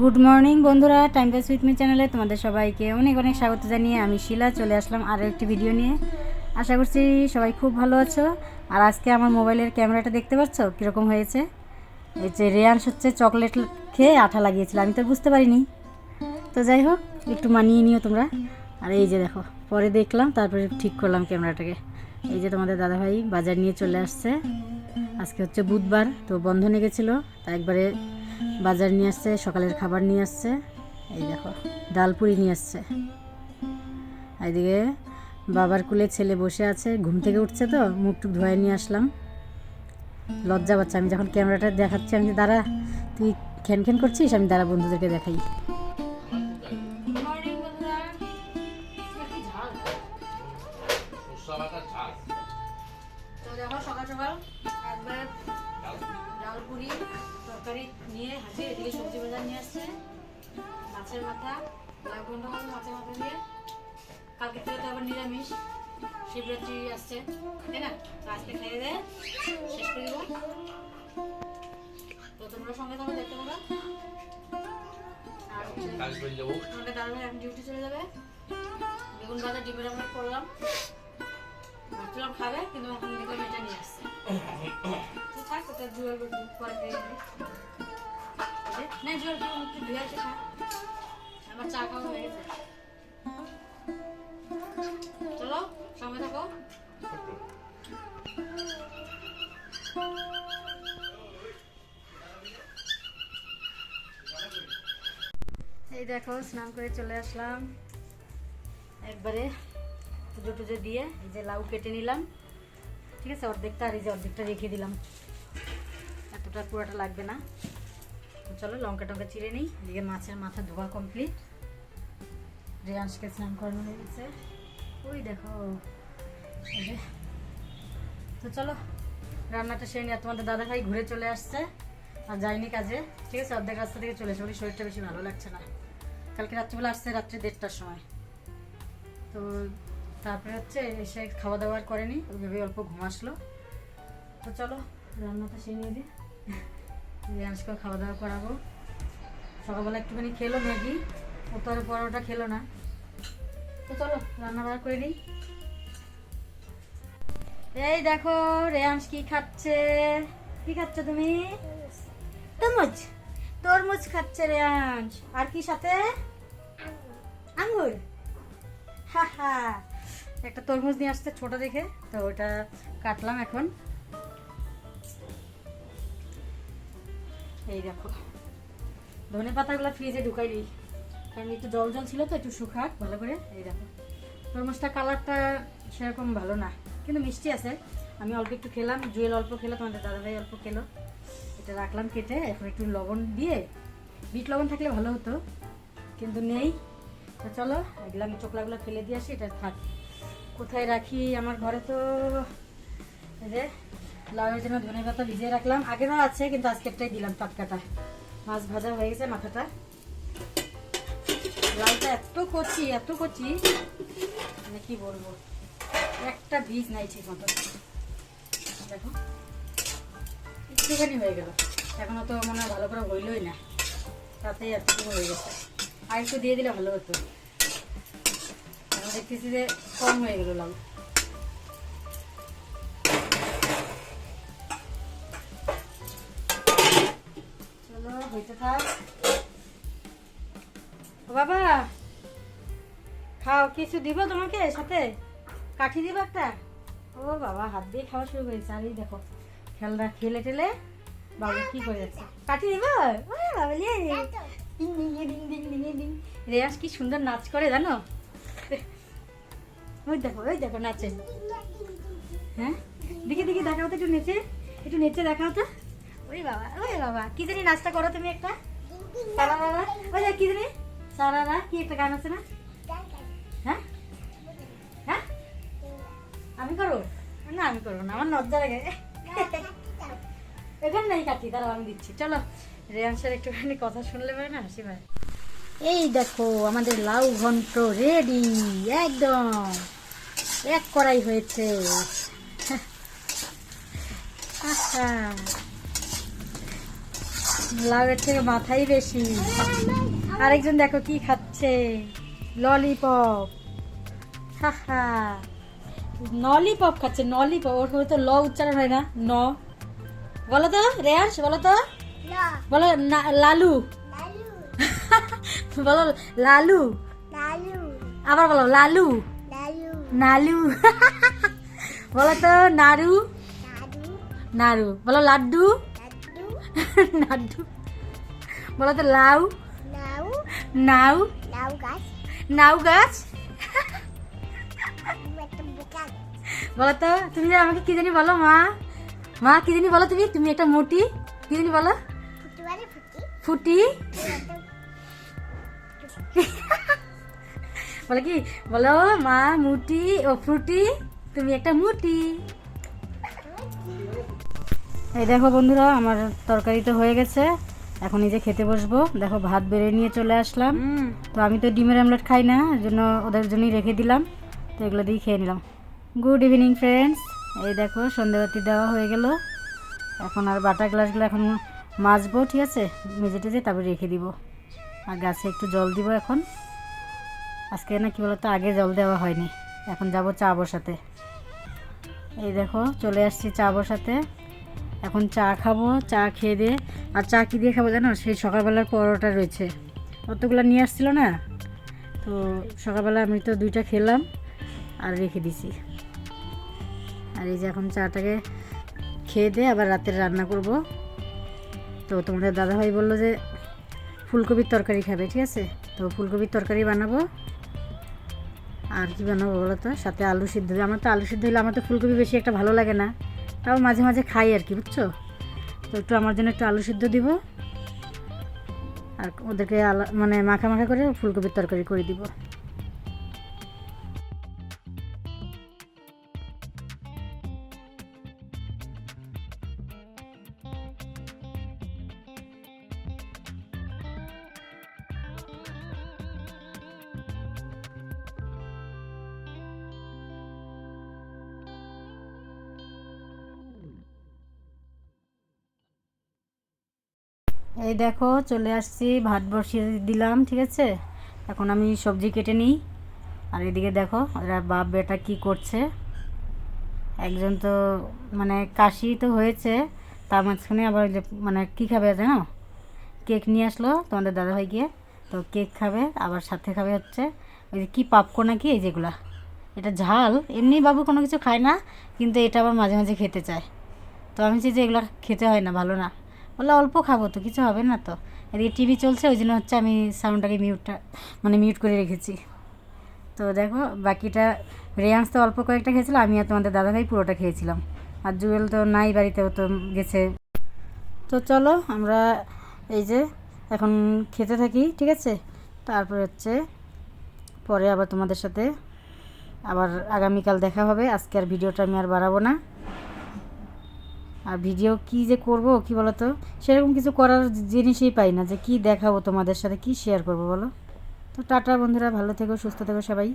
Good morning বন্ধুরা। Time pass with me চ্যানেলে তোমাদের সবাইকে অনেক অনেক স্বাগত জানিয়ে আমি শিলা চলে আসলাম আরও একটি ভিডিও নিয়ে। আশা করছি সবাই খুব ভালো আছো। আর আজকে আমার মোবাইলের ক্যামেরাটা দেখতে পাচ্ছ? কীরকম হয়েছে? এই যে রেয়ান্স হচ্ছে চকলেট খেয়ে আঠা লাগিয়েছিল। আমি তো বুঝতে পারিনি। তো যাই হোক, একটু মানিয়ে নিও তোমরা। আর এই যে দেখো, পরে দেখলাম, তারপরে ঠিক করলাম ক্যামেরাটাকে। এই যে তোমাদের দাদাভাই বাজার নিয়ে চলে আসছে। আজকে হচ্ছে বুধবার, তো বন্ধ নিয়ে গেছিল তা একবারে বাজার নিয়ে আসছে, সকালের খাবার নিয়ে আসছে। এই দেখো, ডাল পুরি নিয়ে আসছে। এইদিকে বাবার কুলে ছেলে বসে আছে, ঘুম থেকে উঠছে তো, মুখ টুক ধোয়া নিয়ে আসলাম। লজ্জা পাচ্ছে, আমি যখন ক্যামেরাটা দেখাচ্ছি, আমি দাঁড়া, তুই খ্যান খ্যান করছিস? আমি দাঁড়া, বন্ধুদেরকে দেখাই। নিরামিষ। শিবরাত্রি আসছে। তাই না? আজকে খেয়ে দেয় শেষ করে দেবো। তো তোমরা সঙ্গে তোমরা দেখতে পাবো আর ডিউটি চলে যাবে। বেগুন ভাজা ডিমের আমরা করলাম। ভাবছিলাম খাবে কিন্তু এটা নিয়ে আসছে। থাক ওটা জুয়ার পরে খেয়ে না পরে একটু ধুয়ে আছে খা। আমার চা খাওয়া হয়ে গেছে। চলো থাকো। এই দেখো, স্নান করে চলে আসলাম। একবারে পুজো টুজো দিয়ে এই যে লাউ কেটে নিলাম। ঠিক আছে, অর্ধেকটা আর এই যে অর্ধেকটা রেখে দিলাম। এতটা পুরোটা লাগবে না। চলো, লঙ্কা টঙ্কা চিড়ে নিই। এদিকে মাছের মাথা ধোয়া কমপ্লিট রেয়াংশকে স্নান করানো হয়ে গেছে। ওই দেখো। তো চলো, রান্নাটা সেরে নিয়ে তোমাদের দাদা ভাই ঘুরে চলে আসছে। আর যাইনি কাজে। ঠিক আছে, অর্ধেক রাস্তা থেকে চলে এসে শরীরটা বেশি ভালো লাগছে না। কালকে রাত্রিবেলা আসছে, রাত্রে দেড়টার সময়। তো তারপরে হচ্ছে এসে খাওয়া দাওয়া করেনি ওইভাবে অল্প ঘুম আসলো। তো চলো, রান্নাটা সেরে নিয়ে দিই। রিয়াংশকে খাওয়া দাওয়া করাবো। সকালবেলা একটুখানি খেলো ম্যাগি। ও তো আর পরোটা খেলো না। এই দেখো, রেয়াংশ কি খাচ্ছে? কি খাচ্ছ তুমি? তরমুজ। তরমুজ খাচ্ছে রেয়াংশ। আর কি সাথে? আঙ্গুর। হা হা। একটা তরমুজ নিয়ে আসছে ছোট দেখে, তো ওটা কাটলাম এখন। এই দেখো ধনে পাতাগুলো ফ্রিজে ঢুকাই দিই। কারণ একটু জল জল ছিল তো, একটু শুকাক, ভালো করে। এই দেখো, তরমুজটা কালারটা সেরকম ভালো না, কিন্তু মিষ্টি আছে। আমি অল্প একটু খেলাম, জুয়েল অল্প খেলো, তোমাদের দাদাভাই অল্প খেলো। এটা রাখলাম কেটে, এখন একটু লবণ দিয়ে, বিট লবণ থাকলে ভালো হতো, কিন্তু নেই। তো চলো, এগুলো আমি চোকলাগুলো ফেলে দিয়ে আসি, এটা থাক। কোথায় রাখি? আমার ঘরে তো এই যে লাউয়ের জন্য ধনে পাতা ভিজিয়ে রাখলাম। আগেরও আছে, কিন্তু আজকেরটাই দিলাম টাটকাটা মাছ ভাজা হয়ে গেছে মাথাটা। লাউটা এত কচি এত কচি মানে কি বলব? একটা বীজ নাই ঠিক মতো। দেখো, একটুখানি হয়ে গেল। এখনও তো মনে হয় ভালো করে হইলই না। তাতেই এতটুকু হয়ে গেছে। আর একটু দিয়ে দিলে ভালো হতো। এখন দেখতেছি যে কম হয়ে গেল লাউ। চলো, হইতে থাক। বাবা, খাও, কিছু দিব তোমাকে সাথে? কাঠি দিব একটা? ও বাবা, হাত দিয়ে খাওয়া শুরু করেছে। আর এই দেখো, খেলনা খেলে টেলে বাবু কি করে যাচ্ছে? কাঠি দিব? বাবা ডিং রেয়াস কি সুন্দর নাচ করে, জানো? ওই দেখো ওই দেখো, নাচে। হ্যাঁ? দেখি দেখি, দেখাও তো একটু নেচে। একটু নেচে, দেখাও তো। ওরে বাবা ওরে বাবা, কি জানি নাচটা করো তুমি একটা। বাবা রারা ওই কি জানি? সারা রা কি একটা গান আছে না? হ্যাঁ? হ্যাঁ? আমি করব? না, আমি করব না, আমার লজ্জা লাগে। এখানে নেই কাটি তারা আমি দিচ্ছি। চলো রেয়াংশের একটুখানি কথা শুনলে পারে না, হাসি ভাই এই দেখো, আমাদের লাউ ঘন্ট রেডি একদম। এক করাই হয়েছে। লাউয়ের থেকে মাথাই বেশি। আরেকজন দেখো কি খাচ্ছে। ললিপপ। হা নলিপপ খাচ্ছে নলিপপ। ওর তো ল উচ্চারণ হয় না ন। বলো তো রেয়াস বলো তো। বলো লালু। বলো লালু। আবার বলো লালু। নালু। বলো তো নাড়ু নাড়ু বলো লাড্ডু। লাড্ডু। বলো তো লাউ। নাউ নাউ গাছ। বলো তো তুমি আমাকে কি জানি বলো মা? মা কি জানি বলো তুমি? তুমি একটা মোটি কি জানি বলো? ফুটি বলো কি? বলো মা মুটি ও ফ্রুটি তুমি একটা মুটি। এই দেখো বন্ধুরা আমার তরকারি তো হয়ে গেছে। এখন এই যে খেতে বসবো। দেখো ভাত বেড়ে নিয়ে চলে আসলাম। তো আমি তো ডিমের আমলেট খাই না জন্য ওদের জন্যই রেখে দিলাম। তো এগুলো দিয়ে খেয়ে নিলাম। গুড ইভিনিং ফ্রেন্ডস এই দেখো সন্ধেবাতি দেওয়া হয়ে গেল। এখন আর বাটা গ্লাসগুলো এখন মাজবো ঠিক আছে? মেজে টেজে তারপরে রেখে দিব। আর গাছে একটু জল দিব এখন। আজকে না কি বলতো আগে জল দেওয়া হয়নি। এখন যাব চা বসাতে। এই দেখো চলে আসছি চা বসাতে। এখন চা খাব চা খেয়ে দিয়ে আর চা কী দিয়ে খাব জানো? সেই সকালবেলার পরোটা রয়েছে। অতগুলো নিয়ে আসছিল না? তো সকালবেলা আমি তো দুইটা খেলাম আর রেখে দিছি। আর এই যে এখন চাটাকে খেয়ে দিয়ে আবার রাতের রান্না করব। তো তোমাদের দাদাভাই বলল যে ফুলকপির তরকারি খাবে, ঠিক আছে? তো ফুলকপির তরকারি বানাবো। আর কি বানাবো বলো তো? সাথে আলু সিদ্ধ আমার তো আলু সিদ্ধ হলে আমার তো ফুলকপি বেশি একটা ভালো লাগে না। তাও মাঝে মাঝে খাই আর কি, বুঝছ? তো একটু আমার জন্য একটু আলু সিদ্ধ দিব। আর ওদেরকে আলা মানে মাখা মাখা করে ফুলকপির তরকারি করে দিব। এই দেখো, চলে আসছি, ভাত বসিয়ে দিলাম, ঠিক আছে? এখন আমি সবজি কেটে নিই। আর এদিকে দেখো, ওরা বাপ বেটা কি করছে? একজন তো মানে কাশি তো হয়েছে, তার মাঝখানে আবার যে মানে কী খাবে জানো? কেক নিয়ে আসলো তোমাদের দাদাভাই গিয়ে তো কেক খাবে, আবার সাথে খাবে হচ্ছে, ওই যে কী পাপকো নাকি, এই যেগুলা। এটা ঝাল, এমনি বাবু কোনো কিছু খায় না, কিন্তু এটা আবার মাঝে মাঝে খেতে চায়। তো আমি চাই যে এগুলো খেতে হয় না, ভালো না। বলে অল্প খাব তো, কিছু হবে না তো। এদিকে টিভি চলছে, ওই জন্য হচ্ছে আমি সাউন্ডটাকে মিউটটা মানে মিউট করে রেখেছি। তো দেখো, বাকিটা রেয়াংস তো অল্প কয়েকটা খেয়েছিল, আমি আর তোমাদের দাদাভাই পুরোটা খেয়েছিলাম। আর জুয়েল তো নাই বাড়িতে, ও তো গেছে। তো চলো, আমরা এই যে এখন খেতে থাকি, ঠিক আছে? তারপর হচ্ছে পরে আবার তোমাদের সাথে আবার আগামীকাল দেখা হবে। আজকে আর ভিডিওটা আমি আর বাড়াবো না। আর ভিডিও কি যে করব, কি বলো তো সেরকম কিছু করার জিনিসই পাই না যে কি দেখাবো তোমাদের সাথে, কি শেয়ার করব বলো? তো টাটা বন্ধুরা, ভালো থেকো, সুস্থ থেকো সবাই।